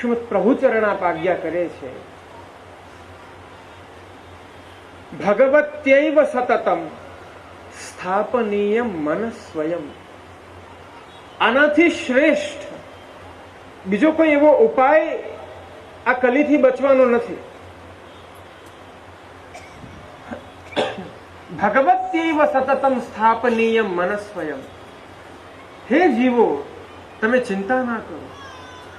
શ્રીમદ પ્રભુચરણ આજ્ઞા કરે છે. ભગવત્યૈવ સતતમ સ્થાપનીય મન સ્વયં. આનાથી શ્રેષ્ઠ. બીજો કોઈ એવો ઉપાય આ કલીથી બચવાનો નથી. ભગવત્યૈવ સતતમ સ્થાપનીય મન સ્વયં. હે જીવો, તમે ચિંતા ના કરો.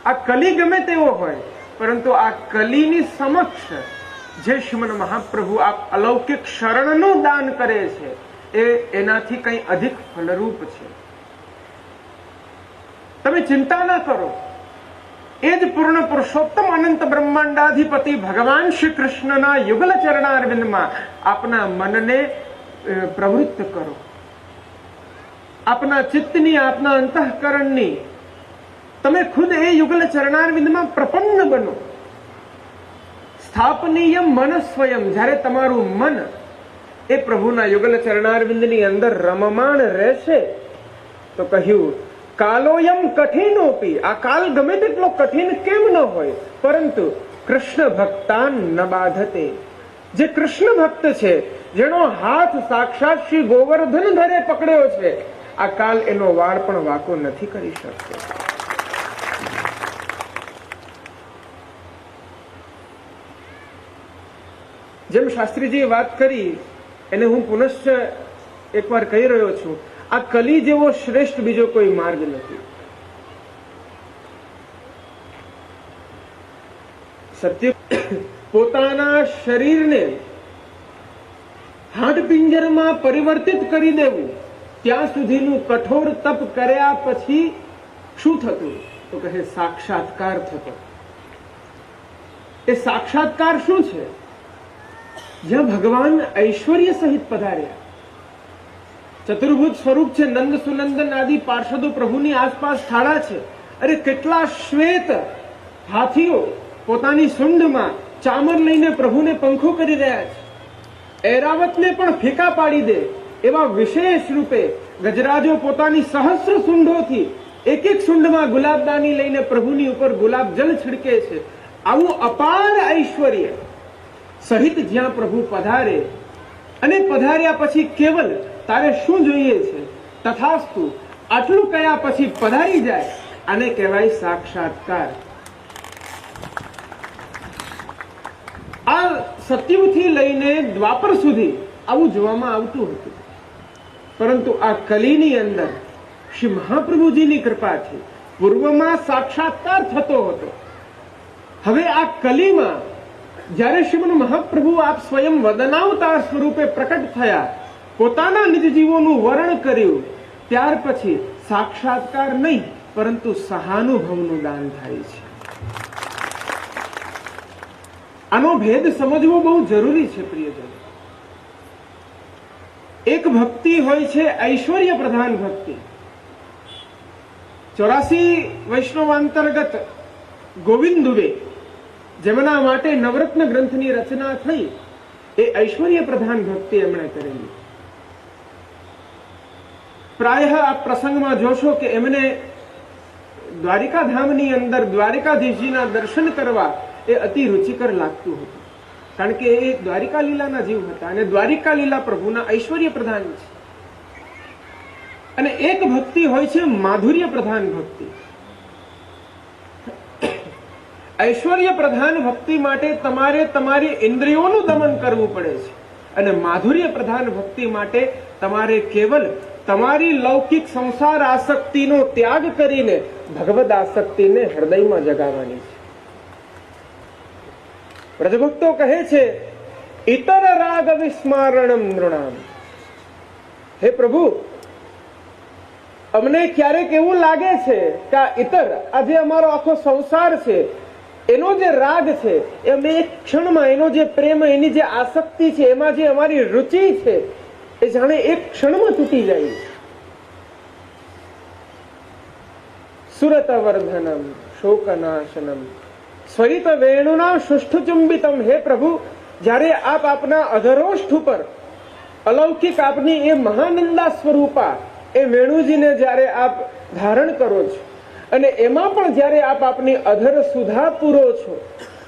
આ કલી ગમે તેવો હોય, પરંતુ આ કલીની સમક્ષ જે શ્રીમદ મહાપ્રભુ આપ અલૌકિક શરણનું દાન કરે છે, એ એનાથી કંઈ અધિક ફલરૂપ છે. તમે ચિંતા ના કરો. એ જ પૂર્ણ પુરુષોત્તમ અનંત બ્રહ્માંડાધિપતિ ભગવાન શ્રી કૃષ્ણના યુગલ ચરણારવિંદમાં આપના મનને પ્રવૃત્ત કરો. આપના ચિત્તની, આપના અંતઃકરણની તમે ખુદ એ યુગલ ચરણારવિંદમાં પ્રપન્ન બનો. સ્થાપનીય મન સ્વયં, જ્યારે તમારું મન એ પ્રભુના યુગલ ચરણારવિંદની અંદર રમમાણ રહેશે, તો કહ્યું, કાલોયમ કઠિનોપી. આ કાલ ગમે તેટલો કઠિન કેમ ન હોય, પરંતુ કૃષ્ણ ભક્તાન ન બાધતે. જે કૃષ્ણ ભક્ત છે, જેનો હાથ સાક્ષાત શ્રી ગોવર્ધન ધરે પકડ્યો છે, આ કાલ એનો વાળ પણ વાકો નથી કરી શકતો. જેમ શાસ્ત્રીજીએ વાત કરી, એને હું પુનશ્ચ એકવાર કહી રહ્યો છું, આ કલી જેવો શ્રેષ્ઠ બીજો કોઈ માર્ગ નથી. સત્ય પોતાના શરીરને હાડપિંજરમાં પરિવર્તિત કરી દેવું, ત્યાં સુધીનું કઠોર તપ કર્યા પછી શું થતું? તો કહે, સાક્ષાત્કાર થતો. એ સાક્ષાત્કાર શું છે? જ્યાં ભગવાન ઐશ્વર્ય સહિત પધાર્યા. ચતુર્ભુજ સ્વરૂપ છે, નંદ સુનંદન આદિ પાર્ષદો પ્રભુની આસપાસ થાળા છે. અરે કેટલા શ્વેત હાથીઓ પોતાની સુંડમાં ચામર લઈને પ્રભુને પંખો કરી રહ્યા છે. એરાવતને પણ ફેંકા પાડી દે એવા વિશેષ રૂપે ગજરાજો પોતાની સહસ્ર સુંઢોથી એક એક સુંડમાં ગુલાબદાની લઈને પ્રભુની ઉપર ગુલાબ જલ છિડકે છે. આવું અપાર ઐશ્વર્ય સહિત જ્યાં પ્રભુ પધારે અને પધાર્યા પછી કેવલ તારે શું જોઈએ છે? તથાસ્તુ, આટલું કયા પછી પધારી જાય? આને કહેવાય સાક્ષાત્કાર. આ સત્યુગથી લઈને દ્વાપર સુધી આવું જોવામાં આવતું હતું. પરંતુ આ કલીની અંદર શ્રી મહાપ્રભુજીની કૃપાથી પૂર્વમાં સાક્ષાત્કાર થતો હતો. હવે આ કલીમાં જ્યારે શ્રીમદ મહાપ્રભુ આપ સ્વયં વદનાવતાર સ્વરૂપે પ્રકટ થયા, પોતાના નિજ જીવોનું વર્ણ કર્યું, ત્યાર પછી સાક્ષાત્કાર નહીં, પરંતુ સહાનુભવનું દાન થાય છે. આનો ભેદ સમજવો બહુ જરૂરી છે, પ્રિયજન. એક ભક્તિ હોય છે, ઐશ્વર્ય પ્રધાન ભક્તિ. ચોરાસી વૈષ્ણવાંતર્ગત ગોવિંદ દુબે જેમના માટે નવરત્ન ગ્રંથની રચના થઈ, એ ઐશ્વર્ય પ્રધાન ભક્તિ એમણે કરેલી. પ્રાય આ પ્રસંગમાં જોશો કે એમને દ્વારિકા ધામની અંદર દ્વારિકાધીશજીના દર્શન કરવા એ અતિ રુચિકર લાગતું હતું. કારણ કે એ દ્વારિકા લીલાના જીવ હતા અને દ્વારિકા લીલા પ્રભુના ઐશ્વર્ય પ્રધાન છે. અને એક ભક્તિ હોય છે માધુર્ય પ્રધાન ભક્તિ. ઐશ્વર્ય પ્રધાન ભક્તિ માટે તમારે તમારી ઇન્દ્રિયોનું દમન કરવું પડે છે. અને માધુર્ય પ્રધાન ભક્તિ માટે તમારે કેવલ તમારી લૌકિક સંસાર આસક્તિનો ત્યાગ કરીને ભગવદ આસક્તિને હૃદયમાં જગાવવાની છે. વ્રજભક્તો કહે છે, ઇતર રાગ વિસ્મારણમ નૃણામ. હે પ્રભુ, અમને ક્યારેક એવું લાગે છે કે આ ઇતર આજે અમારો આખો સંસાર છે. એનો જે રાગ છે એ અમે એક ક્ષણમાં એનો જે પ્રેમ, એની જે આસક્તિ છે, એમાં જે અમારી રુચિ છે, એ જાણે એક ક્ષણમાં તૂટી જાય. છે સુરતવર્ધનમ, શોકનાશનમ. સ્વરિત વેણુના શુષ્ઠચુંબિતમ હે પ્રભુ, જ્યારે આપ આપના અધરોષ્ઠ ઉપર, અલૌકિક આપની એ મહાનંદા સ્વરૂપા, એ વેણુજીને જ્યારે આપ ધારણ કરો છો અને એમાં પણ જ્યારે આપ આપની અધર સુધા પૂરો છો,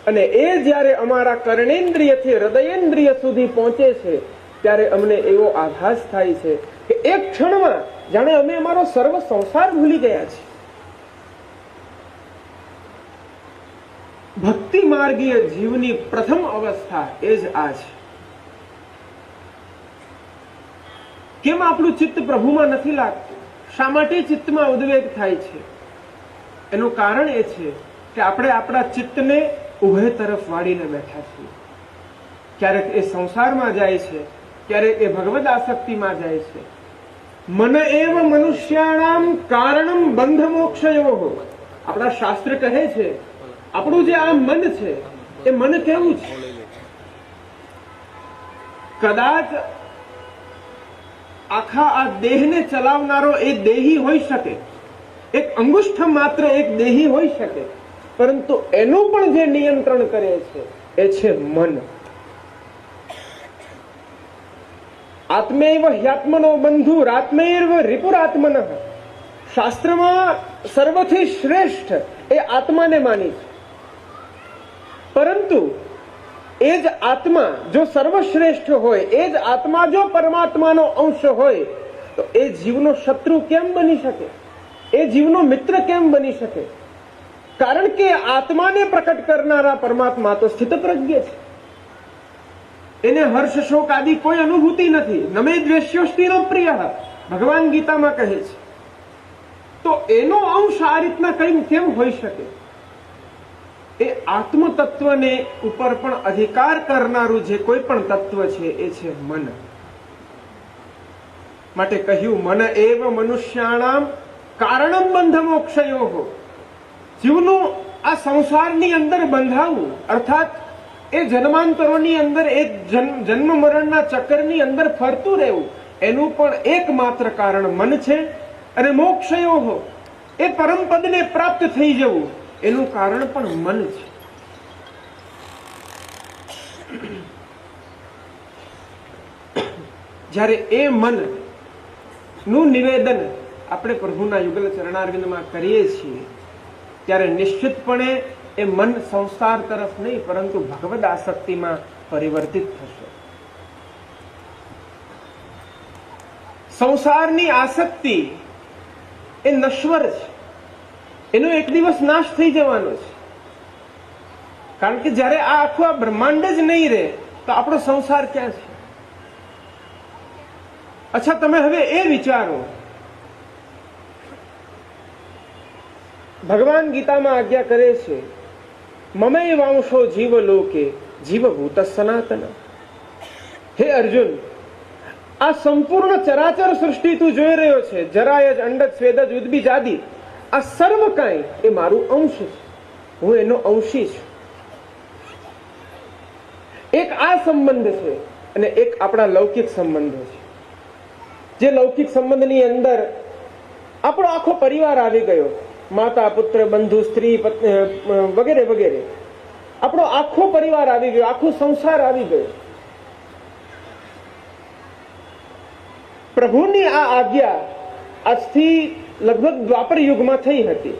અને એ જ્યારે અમારા કર્ણેન્દ્રિયથી હૃદયેન્દ્રિય સુધી પહોંચે છે, ત્યારે અમને એવો આભાસ થાય છે કે એક ક્ષણમાં જાણે અમે અમારો સર્વ સંસાર ભૂલી ગયા છીએ. ભક્તિ માર્ગીય જીવની પ્રથમ અવસ્થા એ જ આ છે. કેમ આપણું ચિત્ત પ્રભુમાં નથી લાગતું? શા માટે ચિત્તમાં ઉદ્વેગ થાય છે? એનું કારણ એ છે કે આપણે આપણા ચિત્તને ઉભય તરફ વાળીને બેઠા છીએ. ક્યારેક એ સંસારમાં જાય છે, ક્યારેક એ ભગવદ આસક્તિમાં જાય છે. મન એવ મનુષ્યાણામ કારણમ બંધ મોક્ષયો આપણા શાસ્ત્ર કહે છે, આપણું જે આ મન છે, એ મન કેવું છે? કદાચ આખા આ દેહને ચલાવનારો એ દેહી હોઈ શકે. એક અંગુષ્ઠ માત્ર એક દેહી હોઈ શકે, પરંતુ એનું પણ જે નિયંત્રણ કરે છે, એ છે મન. આત્મૈવ હ્યાત્મનો બંધુ રાત્મૈવ રિપુરાત્મન શાસ્ત્રમાં સર્વથી શ્રેષ્ઠ એ આત્માને માની છે. પરંતુ, એ જ આત્મા જો સર્વશ્રેષ્ઠ હોય, એ જ આત્મા જો પરમાત્માનો અંશ હોય, તો એ જીવનો શત્રુ કેમ બની શકે? એ જીવનો મિત્ર કેમ બની શકે? કારણ કે આત્માને પ્રકટ કરનારા પરમાત્મા તો સ્થિતપ્રજ્ઞ છે. એને હર્ષ, શોક આદિ કોઈ અનુભૂતિ નથી. નમે દ્વેષ્યોષ્ટિનો પ્રિય. ભગવાન ગીતામાં કહે છે. તો એનો અંશ આ રીતના કઈ કેમ હોઈ શકે? એ આત્મ તત્વને ઉપર પણ અધિકાર કરનારું જે કોઈ પણ તત્વ છે, એ છે મન. માટે કહ્યું, મન એવ મનુષ્યાણામ કારણમ બંધ મોક્ષયો જીવનું આ સંસારની અંદર બંધાવું, અર્થાત એ જન્માંતરોની અંદર, એ જન્મ મરણના ચક્રની અંદર ફરતું રહેવું, એનું પણ એકમાત્ર કારણ મન છે અને મોક્ષયો. એ પરમપદને પ્રાપ્ત થઈ જવું, એનું કારણ પણ મન છે. જ્યારે એ મનનું નિવેદન આપણે પ્રભુના યુગલ ચરણારવિંદમાં કરીએ છીએ, ત્યારે નિશ્ચિતપણે એ મન સંસાર તરફ નહીં, પરંતુ ભગવદ આસક્તિમાં પરિવર્તિત થશે. સંસારની આસક્તિ એ નશ્વર છે. એનો એક દિવસ નાશ થઈ જવાનો છે. કારણ કે જ્યારે આ આખું આ બ્રહ્માંડ જ નહીં રહે, તો આપણો સંસાર ક્યાં છે? અચ્છા, તમે હવે એ વિચારો ભગવાન ગીતામાં આજ્ઞા કરે છે મમય વાંશો જીવ લોકે જીવભૂત સનાતન. હે અર્જુન, આ સંપૂર્ણ ચરાચર સૃષ્ટિ તું જોઈ રહ્યો છે. જરાયજ અંડજ સ્વેદજ ઉદ્બીજ આદિ આ સર્વ કાંઈ એ મારું અંશ છે. હું એનો અંશી છું. એક આ સંબંધ છે અને એક આપણા લૌકિક સંબંધો છે. જે લૌકિક સંબંધની અંદર આપણો આખો પરિવાર આવી ગયો. માતા, પુત્ર, બંધુ, સ્ત્રી વગેરે વગેરે. આપણો આખો પરિવાર આવી ગયો, આખો સંસાર આવી ગયો. પ્રભુની આ આજ્ઞા આજથી લગભગ દ્વાપર યુગમાં થઈ હતી.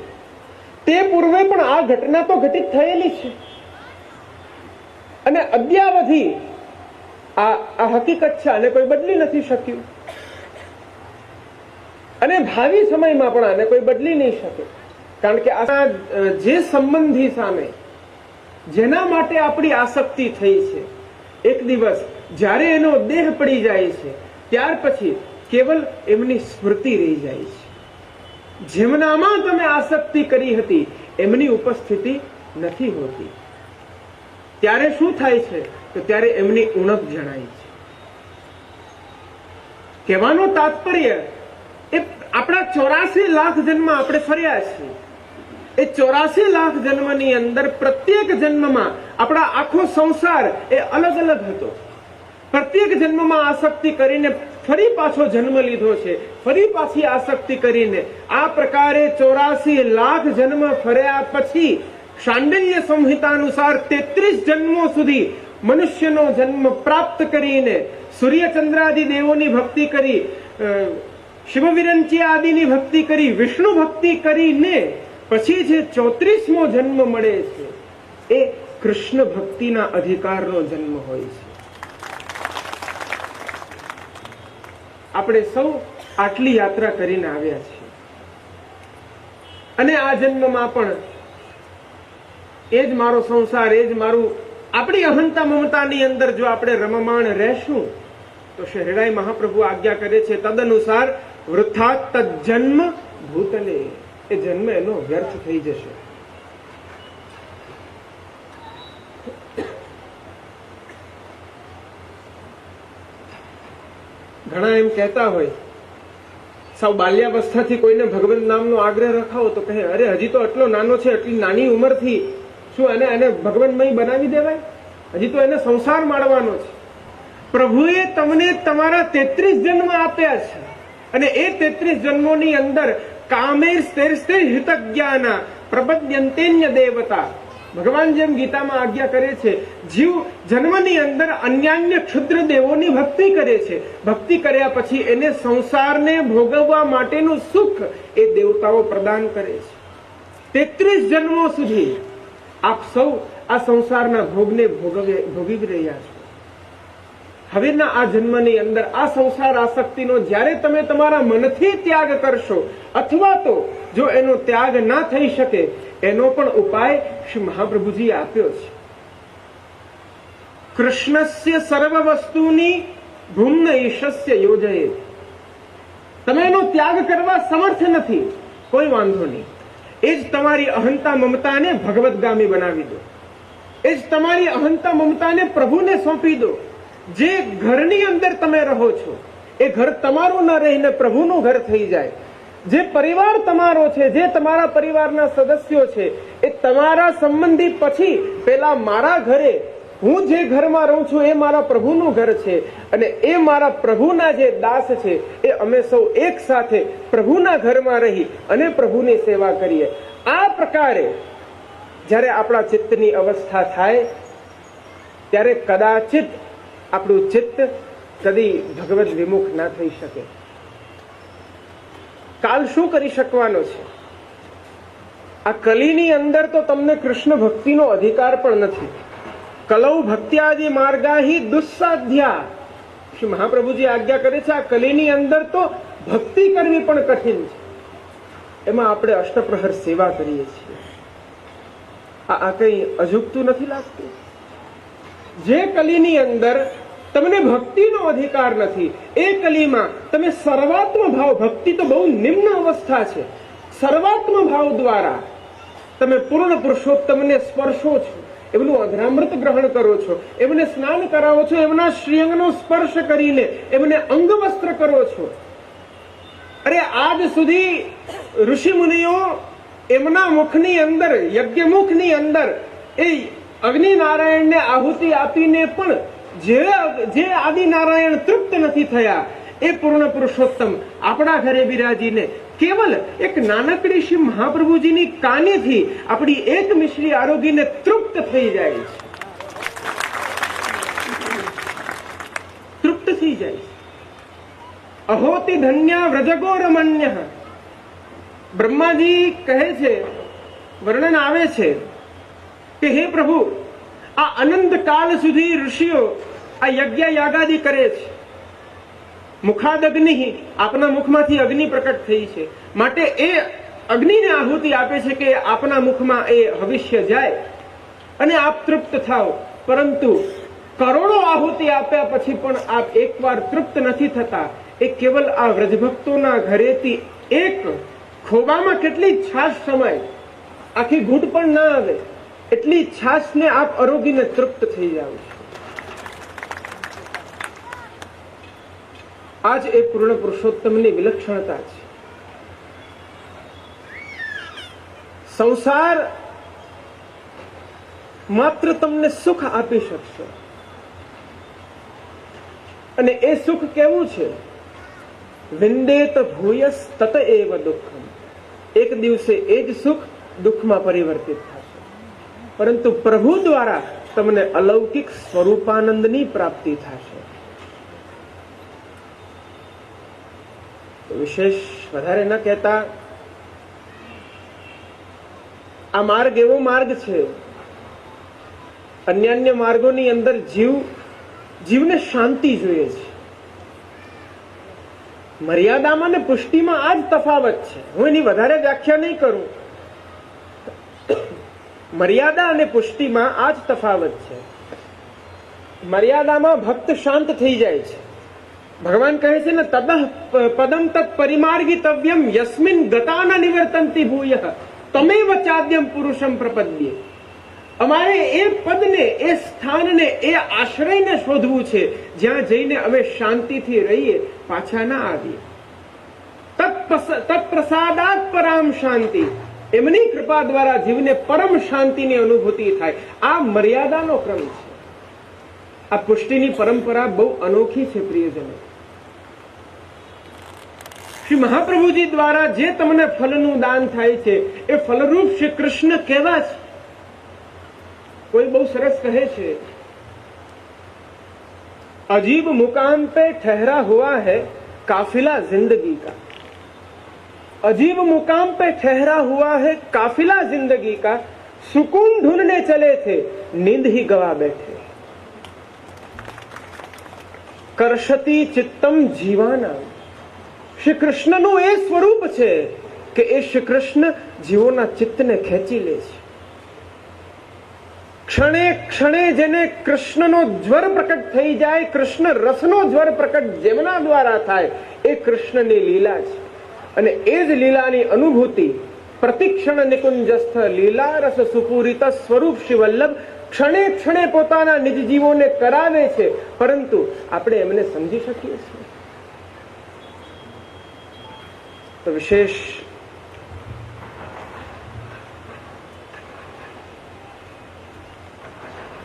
તે પૂર્વે પણ આ ઘટના તો ઘટિત થયેલી છે. અને અદ્યાવધિ આ હકીકત છે, આને કોઈ બદલી નથી શક્યું. અને ભાવિ સમયમાં પણ આને કોઈ બદલી નહીં શકે. કારણ કે આ જે સંબંધી સામે, જેના માટે આપણી આસક્તિ થઈ છે, એક દિવસ જ્યારે એનો દેહ પડી જાય છે, ત્યાર પછી કેવલ એમની સ્મૃતિ રહી જાય છે. જેમનામાં તમે આસક્તિ કરી હતી, એમની ઉપસ્થિતિ નથી હોતી. ત્યારે શું થાય છે? તો ત્યારે એમની ઉણપ જણાય છે. કહેવાનું તાત્પર્ય આપણા ચોરાસી લાખ જન્મ આપણે ફર્યા છીએ. એ ચોરાસી લાખ જન્મની અંદર પ્રત્યેક જન્મમાં આપણા આખો સંસાર એ અલગ અલગ હતો. પ્રત્યેક જન્મમાં આસક્તિ કરીને ફરી પાછો જન્મ લીધો છે. ફરી પાછી આસક્તિ કરીને આ પ્રકારે ચોરાસી લાખ જન્મ ફર્યા પછી શાંડલ્ય સંહિતા અનુસાર તેત્રીસ જન્મો સુધી મનુષ્યનો જન્મ પ્રાપ્ત કરીને સૂર્યચંદ્રાદિ દેવોની ભક્તિ કરી શિવવિરંચી આદિની ભક્તિ કરી, વિષ્ણુ ભક્તિ કરીને પછી જે ચોત્રીસમો જન્મ મળે છે, એ કૃષ્ણ ભક્તિના અધિકારનો જન્મ હોય છે. આપણે સૌ આટલી યાત્રા કરીને આવ્યા છીએ. અને આ જન્મમાં પણ એ જ મારો સંસાર, એ જ મારું, આપણી અહંતા મમતાની અંદર જો આપણે રમમાણ રહેશું, તો શહેરાય મહાપ્રભુ આજ્ઞા કરે છે, તદનુસાર વૃથા તજન્મ ભૂતલે એ જન્મ એનો વ્યર્થ થઈ જશે. ઘણા એમ કહેતા હોય, સાવ બાલ્યાવસ્થાથી કોઈને ભગવંત નામનો આગ્રહ રખાવો તો કહે, અરે, હજી તો આટલો નાનો છે એટલી નાની ઉંમરથી. શું એને એને ભગવંતમય બનાવી દેવાય? હજી તો એને સંસાર માણવાનો છે. પ્રભુએ તમને તમારા તેત્રીસ જન્મ આપ્યા છે. અને એ તેત્રીસ જન્મોની અંદર કામેર સ્તેર હિતજ્ઞાના પ્રબદ્યંતેન્ય દેવતા. ભગવાન જેમ ગીતામાં આજ્ઞા કરે છે, જીવ જન્મની અંદર અન્યાન્ય ક્ષુદ્ર દેવોની ભક્તિ કરે છે. ભક્તિ કર્યા પછી એને સંસારને ભોગવવા માટેનું સુખ એ દેવતાઓ પ્રદાન કરે છે. તેત્રીસ જન્મો સુધી આપ સૌ આ સંસારના ભોગને ભોગવે, ભોગવી રહ્યા છો. હવેના આ જન્મની અંદર આ સંસાર આસક્તિનો જ્યારે તમે તમારા મનથી ત્યાગ કરશો, અથવા તો જો એનો ત્યાગ ના થઈ શકે, એનો પણ ઉપાય શ્રી મહાપ્રભુજીએ આપ્યો છે. કૃષ્ણસ્ય સર્વ વસ્તુની ભૂમ્ન ઈશસ્ય યોજયે. તમે એનો ત્યાગ કરવા સમર્થ નથી, કોઈ વાંધો નહીં. એ જ તમારી અહંતા મમતાને ભગવદગામી બનાવી દો. એ જ તમારી અહંતા મમતાને પ્રભુને સોંપી દો. જે ઘરની અંદર તમે રહો છો, એ ઘર તમારું ન રહીને પ્રભુનું ઘર થઈ જાય. જે પરિવાર તમારો છે, જે તમારા પરિવારના સદસ્યો છે, એ તમારા સંબંધી પછી પેલા મારા ઘરે હું જે ઘરમાં રહું છું, એ મારા પ્રભુનું ઘર છે અને એ મારા પ્રભુના જે દાસ છે, એ અમે સૌ એક સાથે પ્રભુના ઘરમાં રહી અને પ્રભુની સેવા કરીએ. આ પ્રકારે જ્યારે આપણા ચિત્તની અવસ્થા થાય, ત્યારે કદાચિત આપણું ચિત્ત કદી ભગવત વિમુખ ના થઈ શકે. કાલ શું કરી શકવાનો છે? આ કલીની અંદર તો તમને કૃષ્ણ ભક્તિનો અધિકાર પણ નથી. કલૌ ભક્ત્યાદિ માર્ગાહી દુસ્સાધ્યા શ્રી મહાપ્રભુજી આજ્ઞા કરે છે, આ કલીની અંદર તો ભક્તિ કરવી પણ કઠિન છે. એમાં આપણે અષ્ટપ્રહર સેવા કરીએ છીએ. આ કઈ અજુગતું નથી લાગતું? જે કલીની અંદર તમને ભક્તિનો અધિકાર નથી. એ કલીમાં તમે સર્વાત્મ ભાવ, ભક્તિ તો બહુ નિમ્ન અવસ્થા છે. સર્વાત્મ ભાવ દ્વારા તમે પૂર્ણ પુરુષોત્તમને સ્પર્શો છો. એમનું અધરામૃત ગ્રહણ કરો છો. એમને સ્નાન કરાવો છો. એમના શ્રીઅંગનો સ્પર્શ કરીને એમને અંગવસ્ત્ર કરો છો. અરે આજ સુધી ઋષિ મુનિઓ એમના મુખની અંદર, યજ્ઞમુખની અંદર એ અગ્નિ નારાયણને આહુતિ આપીને પણ જે જે આદિનારાયણ તૃપ્ત નથી થયા, એ પૂર્ણ પુરુષોત્તમ. આપણા ઘરે બિરાજીને કેવલ એક નાનકડી શ્રી મહાપ્રભુજીની કાનેથી આપણી એક મિશ્રી આરોગીને તૃપ્ત થઈ જાય છે. તૃપ્ત થઈ જાય છે. અહોતિ ધન્યા વ્રજગો રમણ્ય બ્રહ્માજી કહે છે, વર્ણન આવે છે કે, હે પ્રભુ આ અનંત કાલ સુધી ઋષિઓ આ યજ્ઞ યાગાદી કરે છે. મુખાદ અગ્નિ આપના મુખમાંથી અગ્નિ પ્રકટ થઈ છે. માટે એ અગ્નિને આહુતિ આપે છે કે આપના મુખમાં એ હવિષ્ય જાય. અને આપ તૃપ્ત થાઓ. પરંતુ કરોડો આહુતિ આપ્યા પછી પણ આપ એકવાર તૃપ્ત નથી થતા. એ કેવલ આ વ્રજભક્તોના ઘરેથી એક ખોબામાં કેટલી છાશ સમાય. આખી ઘૂંટ પણ ના આવે. એટલી છાશને આપ અરોગીને તૃપ્ત થઈ જાવ આજ એ પૂર્ણ પુરુષોત્તમની વિલક્ષણતા છે. સંસાર માત્ર તમને સુખ આપી શકશે. અને એ સુખ કેવું છે? વિંદેત ભૂયસ તત એવ દુઃખમ. એક દિવસે એ જ સુખ દુઃખમાં પરિવર્તિત પરંતુ પ્રભુ દ્વારા તમને અલૌકિક સ્વરૂપાનંદની પ્રાપ્તિ થશે. વિશેષ વધારે ન કહેતા, આ માર્ગ એવો માર્ગ છે અન્ય અન્ય માર્ગોની અંદર જીવ, જીવને શાંતિ જોઈએ છે. મર્યાદામાં ને પુષ્ટિમાં આ જ તફાવત છે. હું એની વધારે વ્યાખ્યા નહીં કરું. મર્યાદા અને પુષ્ટિમાં આ જ તફાવત છે. મર્યાદામાં ભક્ત શાંત થઈ જાય છે. ભગવાન કહે છે ને તદ પદમ તત્ પરિમાર્ગિતવ્યમ યસ્મિન ગતાના નિવર્તનથી ભૂય તમે વચાદ્યમ પુરુષમ પ્રપદ્ય. અમારે એ પદને, એ સ્થાનને, એ આશ્રયને શોધવું છે. જ્યાં જઈને અમે શાંતિથી રહીએ, પાછા ના આવીએ. તત્પ્રસાદાત પરામ શાંતિ. એમની કૃપા દ્વારા જીવને પરમ શાંતિની અનુભૂતિ થાય. આ મર્યાદાનો ક્રમ છે. આ પુષ્ટિની પરંપરા બહુ અનોખી છે, પ્રિયજનો. શ્રી મહાપ્રભુજી દ્વારા જે તમને ફલનું દાન થાય છે, એ ફલરૂપ શ્રી કૃષ્ણ કેવા છે? કોઈ બહુ સરસ કહે છે, અજીબ મુકામ પે ઠહેરા હોવા હૈ કાફિલા જિંદગી કા. अजीब मुकाम पे ठहरा हुआ है काफिला जिंदगी का सुकून ढूंढने चले थे नींद ही गवा बैठे કરશતી ચિત્તમ જીવાના શ્રી કૃષ્ણનું એ સ્વરૂપ છે કે એ શ્રી કૃષ્ણ જીવોના ચિત્તને ખેંચી લે છે ક્ષણે ક્ષણે જેને કૃષ્ણનો જ્વર પ્રકટ થઈ જાય કૃષ્ણ રસનો જ્વર પ્રકટ જેમના દ્વારા થાય એ કૃષ્ણની લીલા છે અને એ જ લીલાની અનુભૂતિ પ્રતિક્ષણ નિકુંજસ્થ લીલા રસ સુપૂરિત સ્વરૂપ શિવલ્લભ ક્ષણે ક્ષણે પોતાના નિજ જીવોને કરાવે છે. પરંતુ આપણે એમને સમજી શકીએ છીએ. તો વિશેષ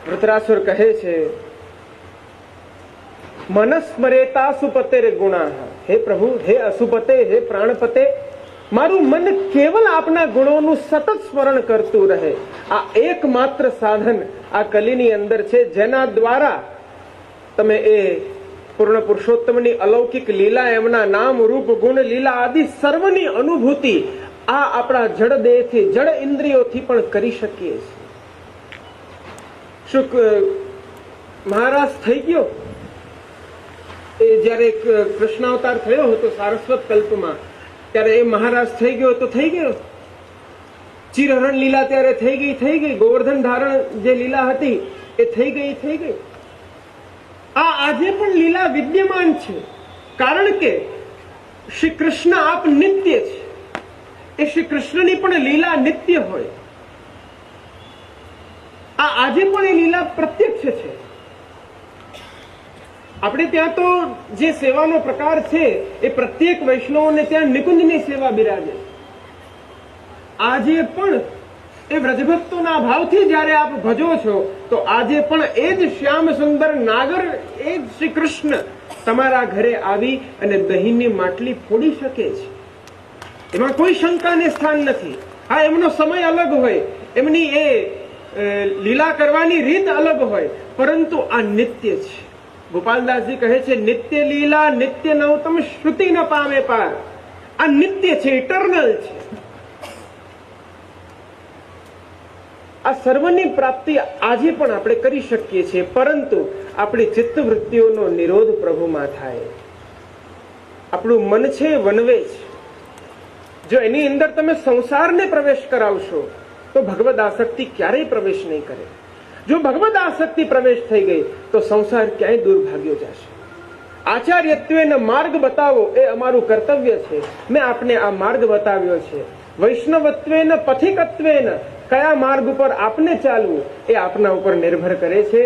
વૃતરાસુર કહે છે, મનસ્મરેતા સુપતેર ગુણા હે પ્રભુ, હે અશુપતે હે પ્રાણપતે, મારું મન કેવલ આપના ગુણોનું સતત સ્મરણ કરતું રહે. આ એકમાત્ર સાધન આ કલીની અંદર છે, જેના દ્વારા તમે એ પૂર્ણ પુરુષોત્તમની અલૌકિક લીલા એમના નામ, રૂપ, ગુણ, લીલા આદિ સર્વની અનુભૂતિ આ આપણા જડ દેહથી જડ ઇન્દ્રિયોથી પણ કરી શકીએ છીએ. શું મહારાજ થઈ ગયો? એ જયારે કૃષ્ણાવતાર થયો હતો સારસ્વત કલ્પમાં, ત્યારે એ મહારાજ થઈ ગયો તો થઈ ગયો. ચિરહરણ લીલા ત્યારે થઈ ગઈ થઈ ગઈ. ગોવર્ધન ધારણ જે લીલા હતી, એ થઈ ગઈ થઈ ગઈ. આ આજે પણ લીલા વિદ્યમાન છે. કારણ કે શ્રી કૃષ્ણ આપ નિત્ય છે. એ શ્રી કૃષ્ણની પણ લીલા નિત્ય હોય. આ આજે પણ એ લીલા પ્રત્યક્ષ છે. આપણે ત્યાં તો જે સેવાનો પ્રકાર છે, એ પ્રત્યેક વૈષ્ણવોને ત્યાં નિકુંજની સેવા બિરાજે. આજે પણ એ વ્રજભક્તોના ભાવથી જ્યારે આપ ભજો છો, તો આજે પણ એ જ શ્યામ સુંદર નાગર, એ જ શ્રી કૃષ્ણ તમારા ઘરે આવી અને દહીંની માટલી ફોડી શકે છે. એમાં કોઈ શંકાને સ્થાન નથી. હા, એમનો સમય અલગ હોય. એમની એ લીલા કરવાની રીત અલગ હોય. પરંતુ આ નિત્ય છે. ગોપાલદાસજી કહે છે, નિત્ય લીલા, નિત્ય નવતમ શ્રુતિ ન પામે પાર. આ નિત્ય છે ઇટરનલ છે. આ સર્વની પ્રાપ્તિ આજે પણ આપણે કરી શકીએ છીએ, પરંતુ આપણી ચિત્તવૃત્તિઓનો નિરોધ પ્રભુમાં થાય. આપણું મન છે, વનવે છે. જો એની અંદર તમે સંસારને પ્રવેશ કરાવશો, તો ભગવદ આસક્તિ ક્યારેય પ્રવેશ નહીં કરે. જો ભગવદ આસક્તિ પ્રવેશ થઈ ગઈ, તો સંસાર ક્યાંય દૂર ભાગ્યો જશે. આચાર્યત્વેનો માર્ગ બતાવો એ અમારું કર્તવ્ય છે. મેં આપને આ માર્ગ બતાવ્યો છે. વૈષ્ણવત્વેન, પથિકત્વેન, કયા માર્ગ ઉપર આપને ચાલવું એ આપના ઉપર નિર્ભર કરે છે.